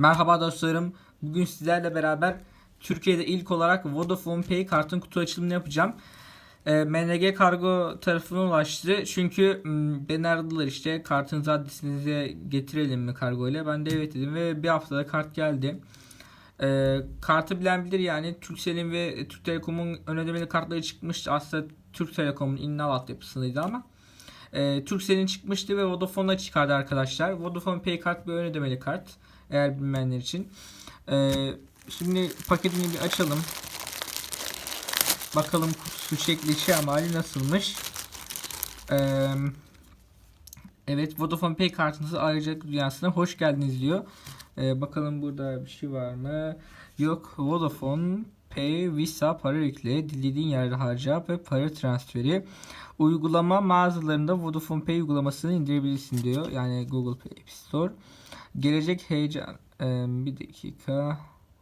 Merhaba dostlarım. Bugün sizlerle beraber Türkiye'de ilk olarak Vodafone Pay kartın kutu açılımını yapacağım. E, MNG Kargo tarafına ulaştı. Çünkü m, beni aradılar işte kartınızı adresinize getirelim mi kargo ile. Ben de evet dedim ve bir haftada kart geldi. E, kartı bilen bilir yani Turkcell'in ve Türk Telekom'un ön ödemeli kartları çıkmıştı. Aslında Türk Telekom'un innal altyapısındaydı ama e, Turkcell'in çıkmıştı ve Vodafone'a çıkardı arkadaşlar. Vodafone Pay kart bir ön ödemeli kart. Eğer bilmeyenler için. E, şimdi paketini bir açalım. Bakalım kutusu şekli şey ama hali nasılmış. E, evet Vodafone Pay kartınızı ayrıca dünyasına hoş geldiniz diyor. E, bakalım burada bir şey var mı? Yok. Vodafone Pay Visa para yükle, dilediğin yerde harca ve para transferi. Uygulama mağazalarında Vodafone Pay uygulamasını indirebilirsin diyor. Yani Google Play Store. Gelecek heyecan. Ee, bir dakika.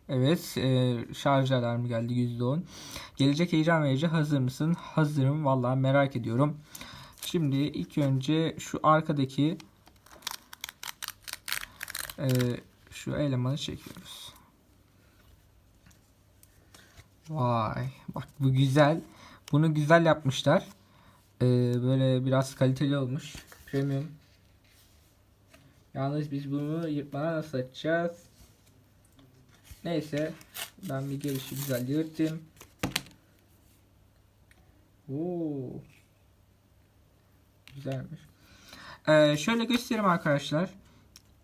Evet. E, şarj alarmı geldi %10. Gelecek heyecan verici. Hazır mısın? Hazırım. Vallahi merak ediyorum. Şimdi ilk önce şu arkadaki e, şu elemanı çekiyoruz. Vay. Bak bu güzel. Bunu güzel yapmışlar. Ee, böyle biraz kaliteli olmuş. Premium. Yalnız biz bunu yırtmadan nasıl açacağız? Neyse. Ben bir gelişi güzel yırtayım. Oo. Güzelmiş. Ee, şöyle göstereyim arkadaşlar.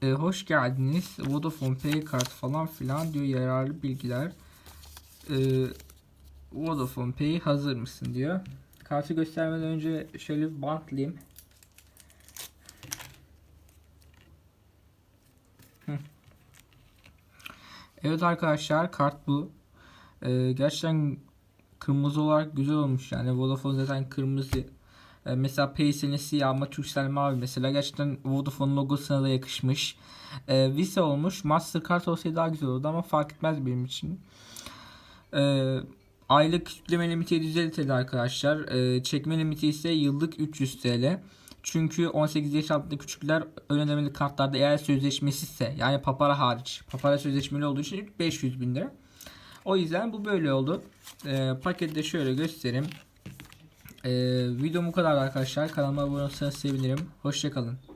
Ee, hoş geldiniz. Vodafone Pay kart falan filan diyor yararlı bilgiler. Ee, Vodafone Pay hazır mısın diyor. Kartı göstermeden önce şöyle bir bantlayayım. Evet arkadaşlar kart bu. Ee, gerçekten kırmızı olarak güzel olmuş yani Vodafone zaten kırmızı. Ee, mesela Pays'in siyah ama Turkcell mavi mesela gerçekten Vodafone logosuna da yakışmış. Ee, Visa olmuş. Mastercard olsaydı daha güzel olurdu ama fark etmez benim için. Ee, aylık yükleme limiti 750 TL arkadaşlar. Ee, çekme limiti ise yıllık 300 TL. Çünkü 18 yaş altında küçükler ön ödemeli kartlarda eğer sözleşmesi ise yani papara hariç. Papara sözleşmeli olduğu için 500 bin lira. O yüzden bu böyle oldu. Ee, pakette şöyle göstereyim. Ee, videom bu kadar arkadaşlar. Kanalıma abone olursanız sevinirim. Hoşçakalın.